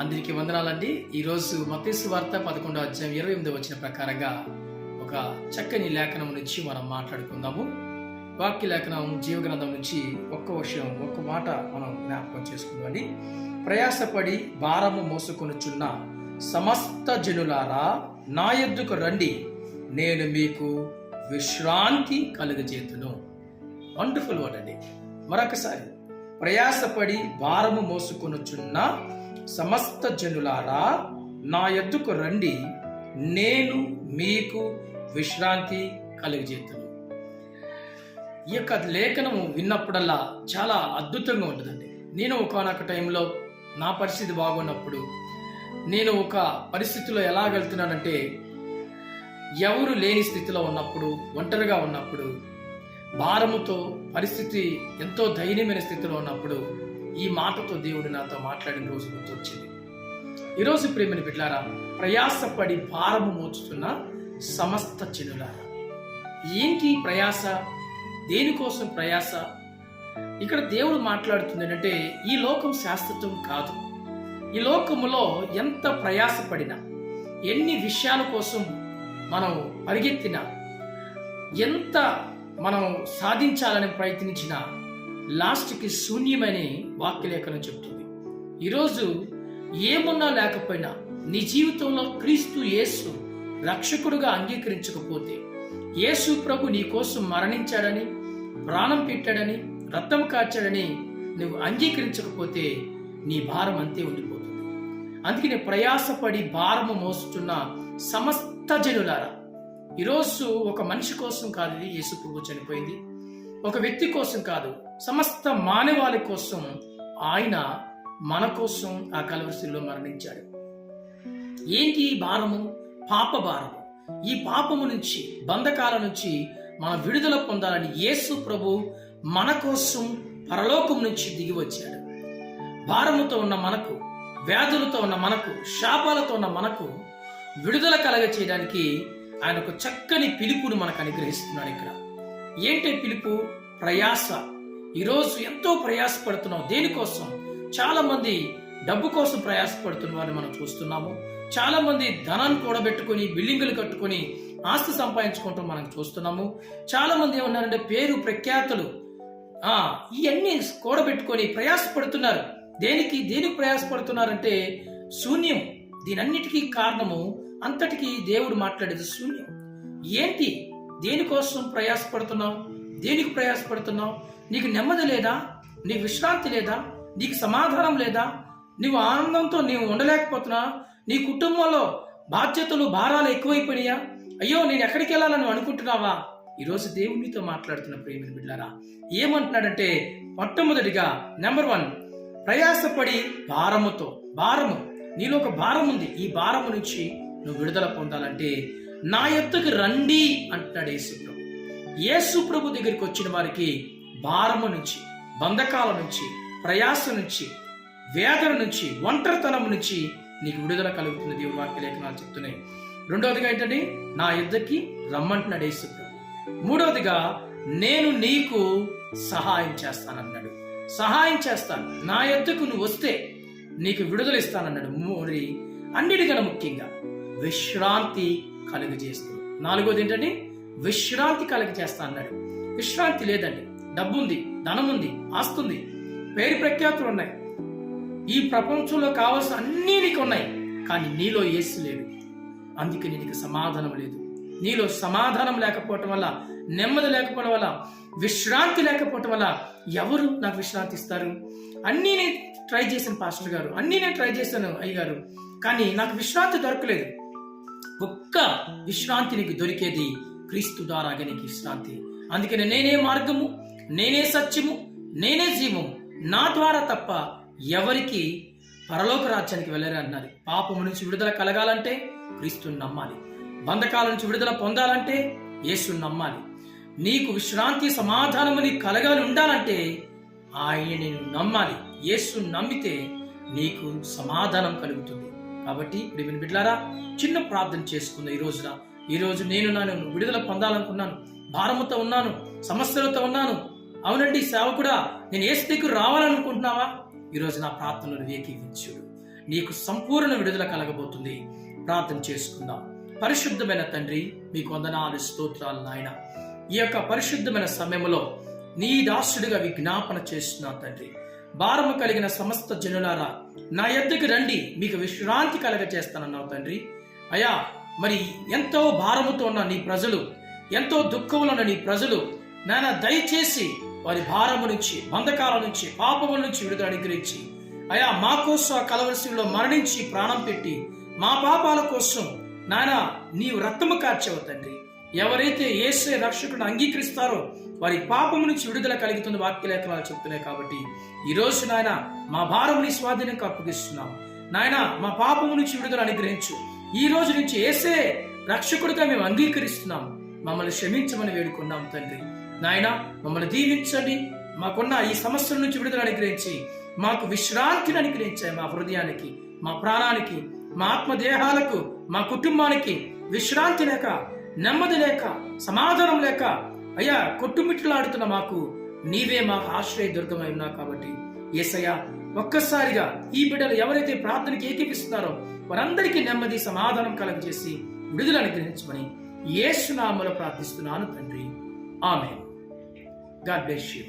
అందరికీ వందనాలండి. ఈరోజు మతేసు వార్త పదకొండో అధ్యాయం ఇరవై ఎనిమిది వచ్చిన ప్రకారంగా ఒక చక్కని లేఖనం నుంచి మనం మాట్లాడుకుందాము. వాక్య లేఖనం జీవగ్రంథం నుంచి ఒక్క విషయం ఒక్క మాట మనం జ్ఞాపకం చేసుకుందామండి. ప్రయాసపడి భారము మోసుకొనుచున్న సమస్త జనులారా నా ఎద్దుకు రండి. నేను మీకు విశ్రాంతి కలుగజేతును. వండర్ఫుల్ వర్డ్ అండి. మరొకసారి ప్రయాసపడి భారము మోసుకొనుచున్న సమస్త జనులారా నా ఎద్దుకు రండి నేను మీకు విశ్రాంతి కలుగజేతును. ఈ యొక్క లేఖనము విన్నప్పుడల్లా చాలా అద్భుతంగా ఉంటుందండి. నేను ఒకనొక టైంలో నా పరిస్థితి బాగున్నప్పుడు నేను ఒక పరిస్థితిలో ఎలా వెళ్తున్నానంటే ఎవరు లేని స్థితిలో ఉన్నప్పుడు ఒంటరిగా ఉన్నప్పుడు భారముతో పరిస్థితి ఎంతో దయనీయమైన స్థితిలో ఉన్నప్పుడు ఈ మాటతో దేవుడు నాతో మాట్లాడిన రోజు గుర్తు వచ్చింది ఈరోజు ప్రేమని బిడ్డారా ప్రయాసపడి భారము మోచుతున్న సమస్త చెనులారా ఏంటి ప్రయాస? దేనికోసం ప్రయాస? ఇక్కడ దేవుడు మాట్లాడుతుంది ఏంటంటే ఈ లోకం శాశ్వతం కాదు. ఈ లోకములో ఎంత ప్రయాసపడినా ఎన్ని విషయాల కోసం మనం పరిగెత్తినా ఎంత మనం సాధించాలని ప్రయత్నించినా లాస్ట్కి శూన్యమని వాక్యలేఖనం చెప్తుంది. ఈరోజు ఏమున్నా లేకపోయినా నీ జీవితంలో క్రీస్తు యేసు రక్షకుడుగా అంగీకరించకపోతే యేసు ప్రభు నీ కోసం మరణించాడని ప్రాణం పెట్టాడని రక్తం కార్చాడని నువ్వు అంగీకరించకపోతే నీ భారం అంతే ఉండిపోతుంది. అందుకని ప్రయాసపడి భారము మోస్తున్న సమస్త జనులారా ఈరోజు ఒక మనిషి కోసం కాదు ఇది యేసు ప్రభు చనిపోయింది. ఒక వ్యక్తి కోసం కాదు సమస్త మానవాళి కోసం ఆయన మన కోసం ఆ కలవరిశిలో మరణించాడు. ఏంటి ఈ భారము? పాప భారము. ఈ పాపము నుంచి బంధకాల నుంచి మన విడుదల పొందాలని యేసు ప్రభు మన కోసం పరలోకం నుంచి దిగి వచ్చాడు. భారముతో ఉన్న మనకు వ్యాధులతో ఉన్న మనకు శాపాలతో ఉన్న మనకు విడుదల కలగ చేయడానికి ఆయన ఒక చక్కని పిలుపును మనకు అనుగ్రహిస్తున్నాడు ఇక్కడ. ఏంటి పిలుపు? ప్రయాస. ఈరోజు ఎంతో ప్రయాసపడుతున్నాం. దేనికోసం? చాలా మంది డబ్బు కోసం ప్రయాసపడుతున్న వారిని మనం చూస్తున్నాము. చాలా మంది ధనాన్ని కూడబెట్టుకొని బిల్డింగులు కట్టుకొని ఆస్తి సంపాదించుకుంటూ మనం చూస్తున్నాము. చాలా మంది ఏమన్నారంటే పేరు ప్రఖ్యాతలు. ఆ ఇవన్నీ కూడబెట్టుకొని ప్రయాసపడుతున్నారు. దేనికి? దేనికి ప్రయాసపడుతున్నారంటే శూన్యం. దీనన్నిటికీ కారణము అంతటికీ దేవుడు మాట్లాడేది శూన్యం. ఏంటి? దేనికోసం ప్రయాసపడుతున్నావు దేనికి ప్రయాసపడుతున్నావు? నీకు నెమ్మది లేదా? నీకు విశ్రాంతి లేదా? నీకు సమాధానం లేదా? నీవు ఆనందంతో నీవు ఉండలేకపోతున్నా నీ కుటుంబంలో బాధ్యతలు భారాలు ఎక్కువైపోయినాయా? అయ్యో నేను ఎక్కడికి వెళ్ళాలని అనుకుంటున్నావా? ఈరోజు దేవునితో మాట్లాడుతున్న ప్రేమిని బిడ్డారా ఏమంటున్నాడంటే మొట్టమొదటిగా నెంబర్ వన్ ప్రయాసపడి భారముతో భారము నీలో ఒక భారం ఉంది. ఈ భారము నుంచి నువ్వు విడుదల పొందాలంటే నా ఎత్తుకు రండి అంటున్నాడు యేసు యేసు ప్రభు దగ్గరికి వచ్చిన వారికి భారము నుంచి బంధకాల నుంచి ప్రయాస నుంచి వేదన నుంచి ఒంటరితనం నుంచి నీకు విడుదల కలుగుతుంది దేవుడు వాక్య లేఖనాలు చెప్తున్నాయి. రెండవదిగా ఏంటంటే నా యుద్ధకి రమ్మంటున్నాడు యేసు ప్రభు. మూడవదిగా నేను నీకు సహాయం చేస్తానన్నాడు. సహాయం చేస్తాను. నా ఎద్దకు నువ్వు వస్తే నీకు విడుదల ఇస్తానన్నాడు. మూడి అన్నిటికన్నా ముఖ్యంగా విశ్రాంతి కలుగజేస్తుంది నాలుగోది ఏంటంటే విశ్రాంతి కలుగజేస్తా అన్నాడు. విశ్రాంతి లేదండి. డబ్బు ఉంది ధనం ఉంది ఆస్తుంది పేరు ప్రఖ్యాతులు ఉన్నాయి. ఈ ప్రపంచంలో కావాల్సిన అన్నీ నీకు ఉన్నాయి కానీ నీలో ఏసు లేడు. అందుకే నీకు సమాధానం లేదు. నీలో సమాధానం లేకపోవటం వల్ల నెమ్మది లేకపోవడం వల్ల విశ్రాంతి లేకపోవటం వల్ల ఎవరు నాకు విశ్రాంతి ఇస్తారు? అన్నీ నేను ట్రై చేశాను పాస్టర్ గారు. అన్నీ నేను ట్రై చేశాను అయ్యగారు. కానీ నాకు విశ్రాంతి దొరకలేదు. ఒక్క విశ్రాంతి నీకు దొరికేది క్రీస్తు ద్వారాగా నీకు విశ్రాంతి అందుకని నేనే మార్గము నేనే సత్యము నేనే జీవము. నా ద్వారా తప్ప ఎవరికి పరలోక రాజ్యానికి వెళ్ళరు అన్నారు పాపము నుంచి విడుదల కలగాలంటే క్రీస్తుని నమ్మాలి. బంధకాల నుంచి విడుదల పొందాలంటే యేసుని నమ్మాలి. నీకు విశ్రాంతి సమాధానము నీకు కలగాలి ఉండాలంటే ఆయన నేను నమ్మాలి. యేసుని నమ్మితే నీకు సమాధానం కలుగుతుంది. కాబట్టి ఇప్పుడు బిడ్లారా చిన్న ప్రార్థన చేసుకుందాం ఈ రోజున. ఈరోజు నేను నన్ను విడుదల పొందాలనుకున్నాను భారముతో ఉన్నాను సమస్యలతో ఉన్నాను. అవునండి సేవకుడా నేను ఏ స్థితికి రావాలనుకుంటున్నావా? ఈరోజు నా ప్రార్థనలు వేకీవించుడు నీకు సంపూర్ణ విడుదల కలగబోతుంది. ప్రార్థన చేసుకుందాం. పరిశుద్ధమైన తండ్రి మీకు వందనాలు స్తోత్రాలు నాయన. ఈ యొక్క పరిశుద్ధమైన సమయంలో నీ దాసుడిగా విజ్ఞాపన చేస్తున్నా తండ్రి. భారము కలిగిన సమస్త జనులారా నా ఎద్దకు రండి మీకు విశ్రాంతి కలగ చేస్తానన్నావు తండ్రి. అయా మరి ఎంతో భారముతో ఉన్న నీ ప్రజలు ఎంతో దుఃఖంలో ఉన్న నీ ప్రజలు నాయన దయచేసి వారి భారము నుంచి బంధకాల నుంచి పాపముల నుంచి విడుదల అనుగ్రహించి అయా మా కోసం ఆ కలవరిశిలో మరణించి ప్రాణం పెట్టి మా పాపాల కోసం నాయన నీవు రక్తము కార్చావు తండ్రి. ఎవరైతే ఏసే రక్షకుడు అంగీకరిస్తారో వారి పాపము నుంచి విడుదల కలుగుతుంది వాక్యలేఖనాలు చెప్తున్నాయి కాబట్టి ఈ రోజు నాయన మా భారముని నీ స్వాధీనంగా అప్పగిస్తున్నాం నాయన మా పాపము నుంచి విడుదల అనుగ్రహించు. ఈ రోజు నుంచి ఏసే రక్షకుడిగా మేము అంగీకరిస్తున్నాం. మమ్మల్ని క్షమించమని వేడుకున్నాం తండ్రి. నాయన మమ్మల్ని దీవించండి. మాకున్న ఈ సమస్యల నుంచి విడుదల అనుగ్రహించి మాకు విశ్రాంతిని అనుగ్రహించాయి మా హృదయానికి మా ప్రాణానికి మా ఆత్మదేహాలకు మా కుటుంబానికి విశ్రాంతి లేక నెమ్మది లేక సమాధానం లేక అయ్యా కొట్టుమిట్లాడుతున్న మాకు నీవే మాకు ఆశ్రయ దుర్గమై ఉన్నావు కాబట్టి ఏసయ్య ఒక్కసారిగా ఈ బిడ్డలు ఎవరైతే ప్రార్థనకి ఏకీపిస్తున్నారో వారందరికీ నెమ్మది సమాధానం కలగజేసి విడుదల అనుగ్రహించమని ఏసునామలు ప్రార్థిస్తున్నాను తండ్రి. ఆమె గాడ్ బ్లెస్ యూ.